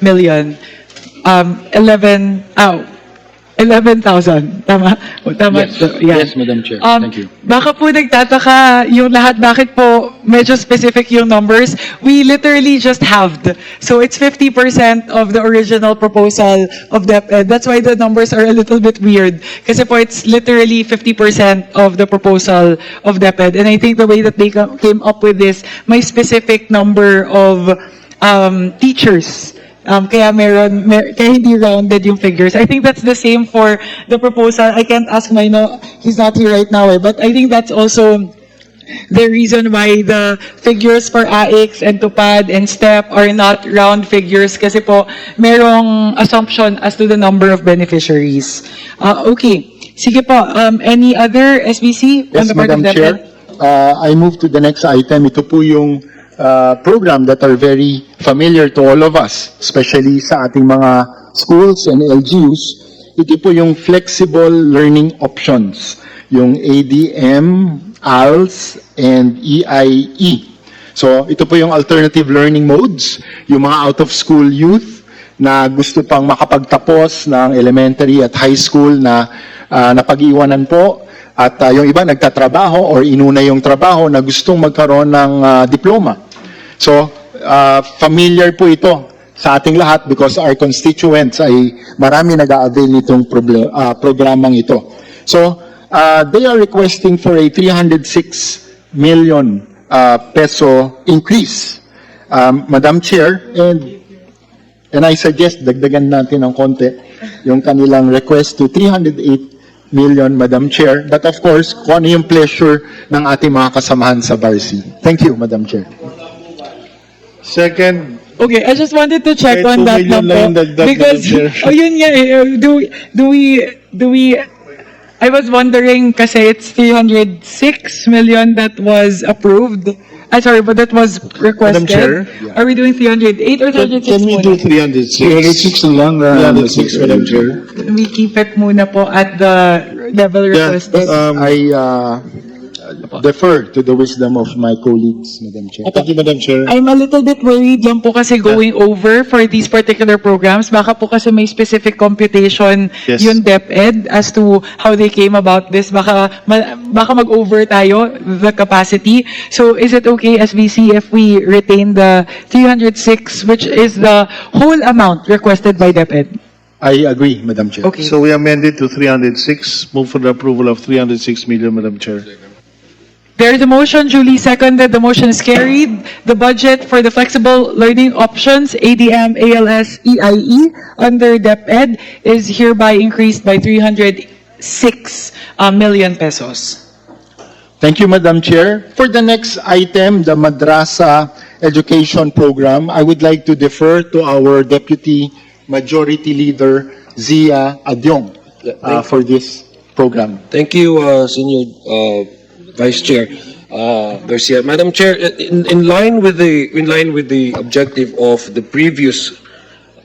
million. Um, 11, oh, 11,000. Tama? O, tama. Yes. So, yan. Yes, Madam Chair. Um, Thank you. Baka po nagtataka yung lahat bakit po medyo specific yung numbers. We literally just halved. So it's 50% of the original proposal of DepEd. That's why the numbers are a little bit weird. Kasi po it's literally 50% of the proposal of DepEd. And I think the way that they ca- came up with this, may specific number of um, teachers Um, kaya meron, mer- kaya hindi rounded yung figures. I think that's the same for the proposal. I can't ask my, no, he's not here right now eh, but I think that's also the reason why the figures for AX and TUPAD and STEP are not round figures kasi po merong assumption as to the number of beneficiaries. Uh, okay. Sige po, um, any other SBC on Yes, the part of Madam DepEd? Chair. Uh, I move to the next item. Ito po yung uh, program that are very familiar to all of us, especially sa ating mga schools and LGUs. Ito po yung flexible learning options, yung ADM, ALS, and EIE. So, ito po yung alternative learning modes, yung mga out-of-school youth na gusto pang makapagtapos ng elementary at high school na ah, napag-iwanan po at ah, yung iba nagtatrabaho or inuna yung trabaho na gustong magkaroon ng ah, diploma. So, ah, familiar po ito sa ating lahat because our constituents ay marami nag-a-avail nitong proble- ah, programang ito. So, ah, they are requesting for a 306 million ah, peso increase. Um, Madam Chair, and And I suggest dagdagan natin ng konti yung kanilang request to 308 million, Madam Chair. But of course, kung ano yung pleasure ng ating mga kasamahan sa Barsi. Thank you, Madam Chair. Second, Okay, I just wanted to check Kahit on that number. lang yung dagdag, Because, Madam Chair. oh yun nga eh, uh, do, do we, do we, I was wondering kasi it's 306 million that was approved. Ah, sorry, but that was requested. Chair? Are we doing 308 or can 306 can we do muna? 306? 306 na lang. 306, Madam Chair. We keep it muna po at the level Yeah, requested. um, I uh, defer to the wisdom of my colleagues, Madam Chair. Thank you, Madam Chair. I'm a little bit worried lang po kasi going over for these particular programs. Baka po kasi may specific computation Yes. yung DepEd as to how they came about this. Baka, ma- baka mag-over tayo the capacity. So is it okay, SVC, if we retain the 306, which is the whole amount requested by DepEd? I agree, Madam Chair. Okay. So we amended to 306. Move for the approval of 306 million, Madam Chair. There is a motion duly seconded. The motion is carried. The budget for the flexible learning options, ADM, ALS, EIE, E, under DepEd is hereby increased by 306 uh, million pesos. Thank you, Madam Chair. For the next item, the Madrasa Education Program, I would like to defer to our Deputy Majority Leader, Zia Adyong, uh, for this program. Thank you, uh, Senior uh, Vice Chair uh, Garcia. Madam Chair, in, in line with the in line with the objective of the previous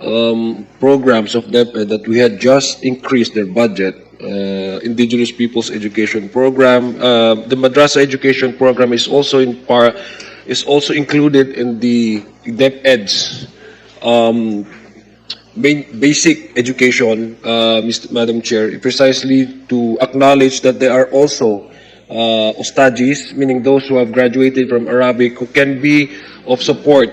um, programs of DepEd that we had just increased their budget, uh, Indigenous Peoples Education Program, uh, the Madrasa Education Program is also in par is also included in the DepEd's um, ba- basic education, uh, Mr. Madam Chair, precisely to acknowledge that there are also uh, ostajis, meaning those who have graduated from Arabic, who can be of support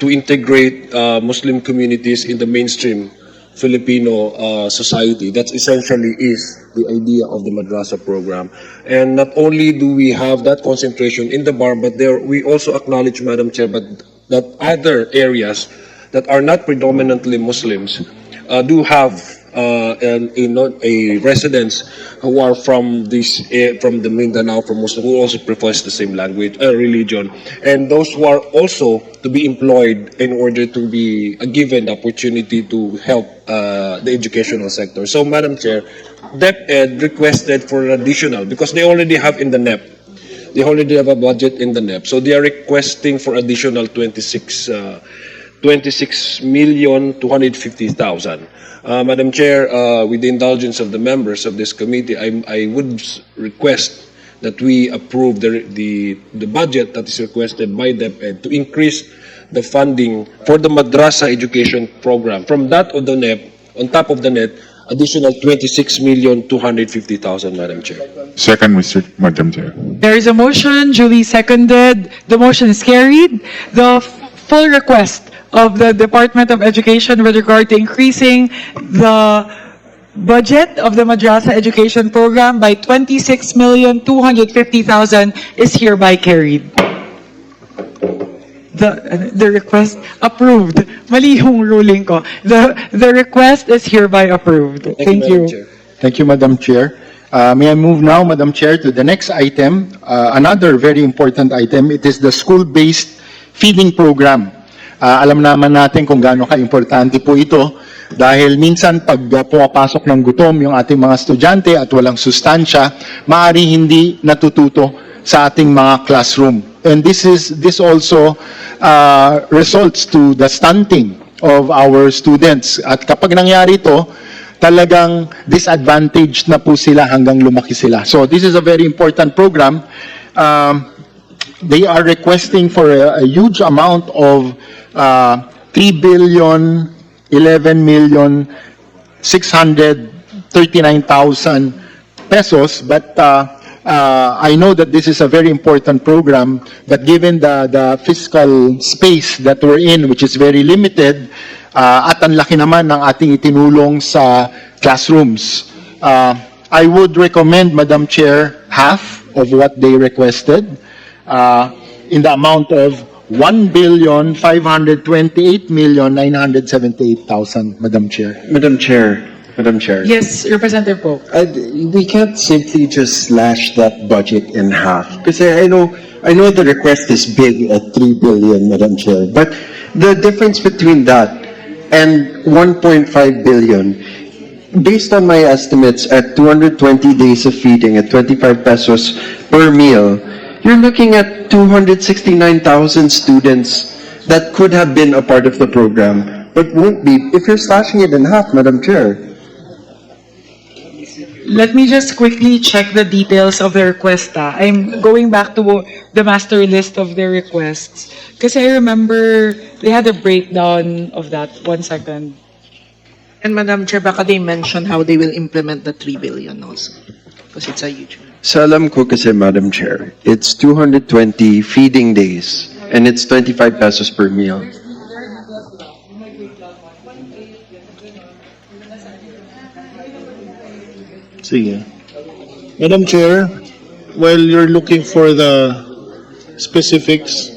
to integrate uh, Muslim communities in the mainstream Filipino uh, society. That essentially is the idea of the madrasa program. And not only do we have that concentration in the bar, but there we also acknowledge, Madam Chair, but that other areas that are not predominantly Muslims uh, do have uh, an, a, a residents who are from this eh, from the Mindanao, from Muslim, who also profess the same language, uh, religion, and those who are also to be employed in order to be uh, given the opportunity to help uh, the educational sector. So, Madam Chair, DepEd requested for additional because they already have in the NEP they already have a budget in the NEP. So they are requesting for additional 26, uh, 26 million 250,000. Uh, Madam Chair, uh, with the indulgence of the members of this committee, I, I would request that we approve the, the, the budget that is requested by DepEd to increase the funding for the madrasa education program. From that of the net, on top of the net, additional 26 million 250,000, Madam Chair. Second, Mr. Madam Chair. There is a motion, duly seconded. The motion is carried. The full request of the Department of Education with regard to increasing the budget of the Madrasa Education Program by 26,250,000 is hereby carried. The, the request approved. Mali yung ruling ko. The, the request is hereby approved. Thank Madam you. Chair. Thank you, Madam Chair. Uh, May I move now, Madam Chair, to the next item, uh, another very important item. It is the school-based feeding program. Uh, Alam naman natin kung gaano ka-importante po ito dahil minsan pag uh, pumapasok ng gutom yung ating mga estudyante at walang sustansya, maaari hindi natututo sa ating mga classroom. And this is this also uh, results to the stunting of our students. At kapag nangyari ito, talagang disadvantaged na po sila hanggang lumaki sila. So this is a very important program. Um, they are requesting for a, a huge amount of uh, 3 billion, 11 million, 639,000 pesos, but uh, uh, I know that this is a very important program, but given the, the fiscal space that we're in, which is very limited, uh, at ang laki naman ng ating itinulong sa classrooms, uh, I would recommend, Madam Chair, half of what they requested, uh, in the amount of 1 billion 528 million 978,000, Madam Chair. Madam Chair, Madam Chair. Yes, Representative Pope. I- we can't simply just slash that budget in half. Because I I know, I know the request is big at 3 billion, Madam Chair. But the difference between that and 1.5 billion, based on my estimates, at 220 days of feeding at 25 pesos per meal, you're looking at 269,000 students that could have been a part of the program, but won't be if you're slashing it in half, Madam Chair. Let me just quickly check the details of the request. ah. I'm going back to the master list of the requests. Because I remember they had a breakdown of that. One second. And Madam Chair, baka they mention how they will implement the 3 billion also. Because it's a huge. Sa alam ko Madam Chair, it's 220 feeding days and it's 25 pesos per meal. Sige. Madam Chair, while you're looking for the specifics,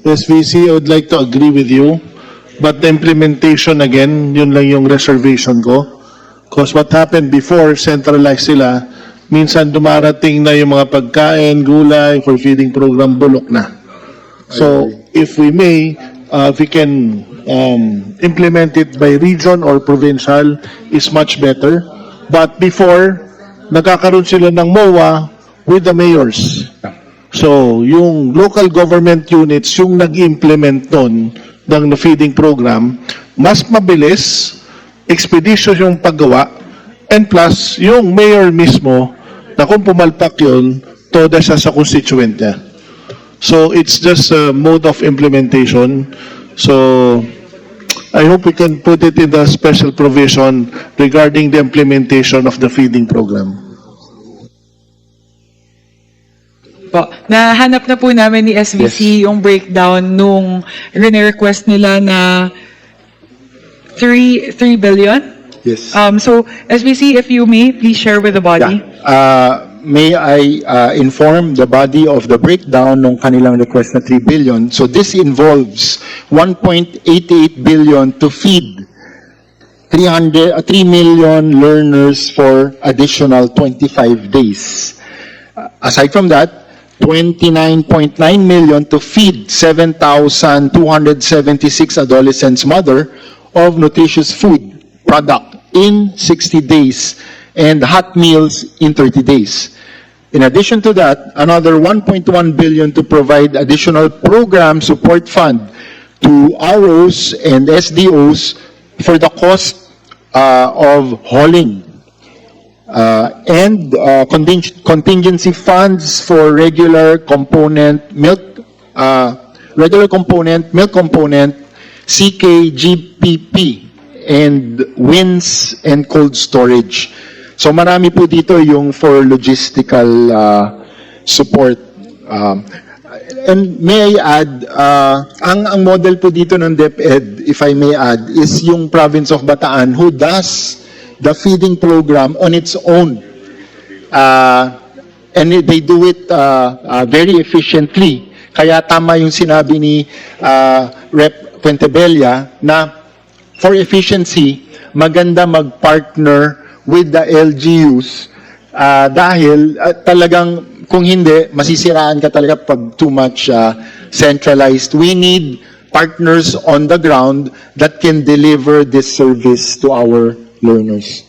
SVC, I would like to agree with you, but the implementation again, yun lang yung reservation ko. Because what happened before, centralized sila, minsan dumarating na yung mga pagkain, gulay, for feeding program, bulok na. So, if we may, uh, if we can um, implement it by region or provincial, is much better. But before, nagkakaroon sila ng MOA with the mayors. So, yung local government units, yung nag-implement nun ng feeding program, mas mabilis, expeditious yung paggawa, and plus, yung mayor mismo, na kung pumalpak yun, toda siya sa constituent niya. So it's just a mode of implementation. So I hope we can put it in the special provision regarding the implementation of the feeding program. Po, nahanap na po namin ni SVC yung breakdown nung rene-request nila na 3, 3 billion. Yes. Um, so, SVC, if you may, please share with the body. Yeah. Uh, may I uh, inform the body of the breakdown ng kanilang request na 3 billion? So this involves 1.88 billion to feed 300, uh, 3 million learners for additional 25 days. Uh, Aside from that, 29.9 million to feed 7,276 adolescents mother of nutritious food product in 60 days and hot meals in 30 days. In addition to that, another 1.1 billion to provide additional program support fund to ROs and SDOs for the cost uh, of hauling uh, and uh, conting- contingency funds for regular component milk, uh, regular component, milk component, CKGPP, and wins and cold storage. So marami po dito yung for logistical uh, support. Um, and may I add, uh, ang, ang model po dito ng DepEd, if I may add, is yung province of Bataan who does the feeding program on its own. Uh, and they do it uh, uh, very efficiently. Kaya tama yung sinabi ni uh, Rep. Puentebella na for efficiency, maganda mag-partner with the LGUs uh, dahil uh, talagang kung hindi, masisiraan ka talaga pag too much uh, centralized. We need partners on the ground that can deliver this service to our learners.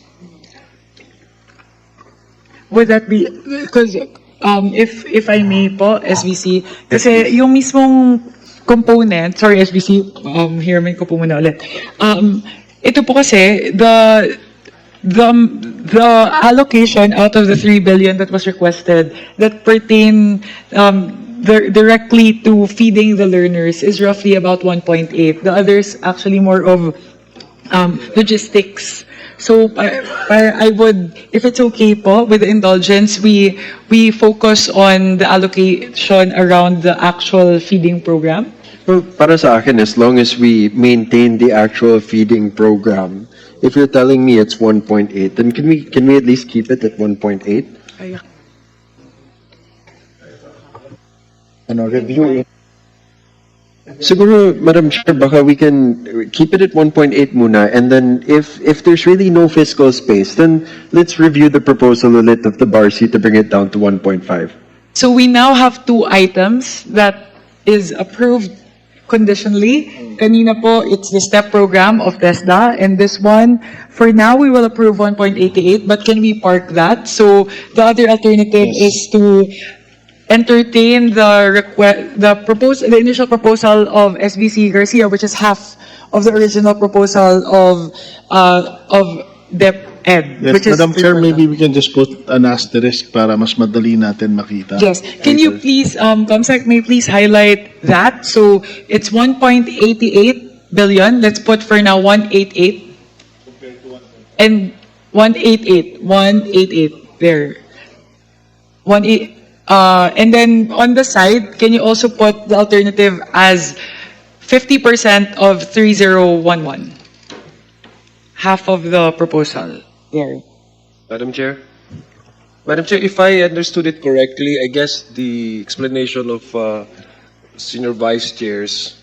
Would that be, because um, if, if I may po, SBC, kasi yung mismong component, sorry SBC, um, hearman ko po muna ulit. Um, ito po kasi, the, the, the allocation out of the 3 billion that was requested that pertain um, dir- directly to feeding the learners is roughly about 1.8. The others actually more of um, logistics. So I, I would, if it's okay po, with the indulgence, we we focus on the allocation around the actual feeding program. Well, para sa akin, as long as we maintain the actual feeding program, if you're telling me it's 1.8, then can we, can we at least keep it at 1.8? Ano, review Siguro, Madam Chair, baka we can keep it at 1.8 muna, and then if, if there's really no fiscal space, then let's review the proposal ulit of the BARC to bring it down to 1.5. So we now have two items that is approved conditionally. Kanina po, it's the STEP program of TESDA, and this one, for now, we will approve 1.88, but can we park that? So the other alternative is to entertain the request, the propose, the initial proposal of SBC Garcia, which is half of the original proposal of, uh, of DepEd. Yes, which is Madam Chair, maybe we can just put an asterisk para mas madali natin makita. Yes. Can you please, um, Comsec, may please highlight that? So it's 1.88 billion. Let's put for now 188. And 188, 188, there. 18, uh, and then on the side, can you also put the alternative as 50% of 3011? Half of the proposal. There. Madam Chair? Madam Chair, if I understood it correctly, I guess the explanation of uh, Senior Vice Chairs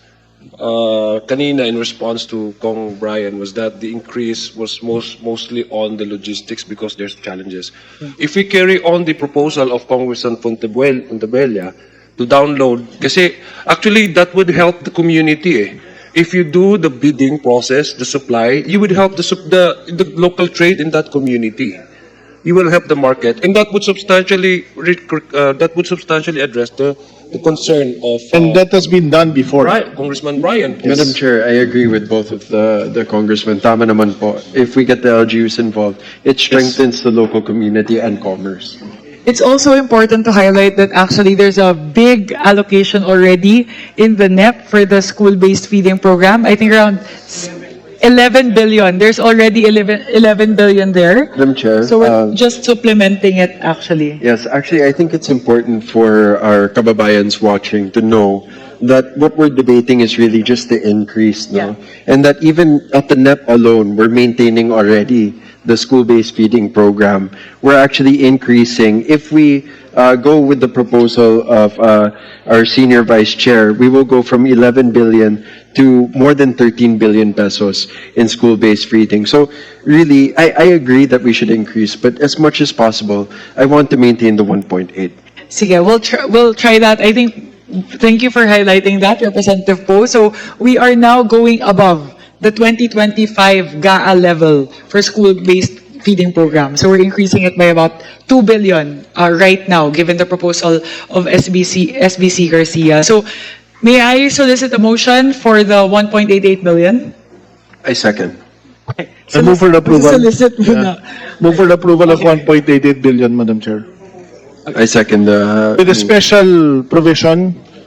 uh, kanina in response to Kong Brian was that the increase was most mostly on the logistics because there's challenges. If we carry on the proposal of Congressman Fontebella to download, kasi actually that would help the community eh. If you do the bidding process, the supply, you would help the, the, the local trade in that community you will help the market, and that would substantially uh, that would substantially address the, the concern of uh, And that has been done before. Bri- Congressman Bryan. Madam Chair, I agree with both of the, the congressmen. Tama naman po. If we get the LGUs involved, it strengthens the local community and commerce. It's also important to highlight that actually there's a big allocation already in the NEP for the school-based feeding program. I think around s- 11 billion. There's already 11, 11 billion there. Madam Chair. So uh, we're just supplementing it actually. Yes, actually, I think it's important for our kababayans watching to know that what we're debating is really just the increase, no? And that even at the NEP alone, we're maintaining already the school-based feeding program. We're actually increasing. If we uh, go with the proposal of uh, our senior vice chair, we will go from 11 billion to more than 13 billion pesos in school-based feeding. So really, I, I agree that we should increase, but as much as possible, I want to maintain the 1.8. Sige, we'll we'll try that. I think, thank you for highlighting that, Representative Poe. So we are now going above the 2025 GAA level for school-based feeding program. So we're increasing it by about 2 billion uh, right now, given the proposal of SBC, SBC Garcia. So may I solicit a motion for the 1.88 billion? I second. I uh, move for the approval. Solicit muna. Move for the approval of 1.88 billion, Madam Chair. I second the. With a special provision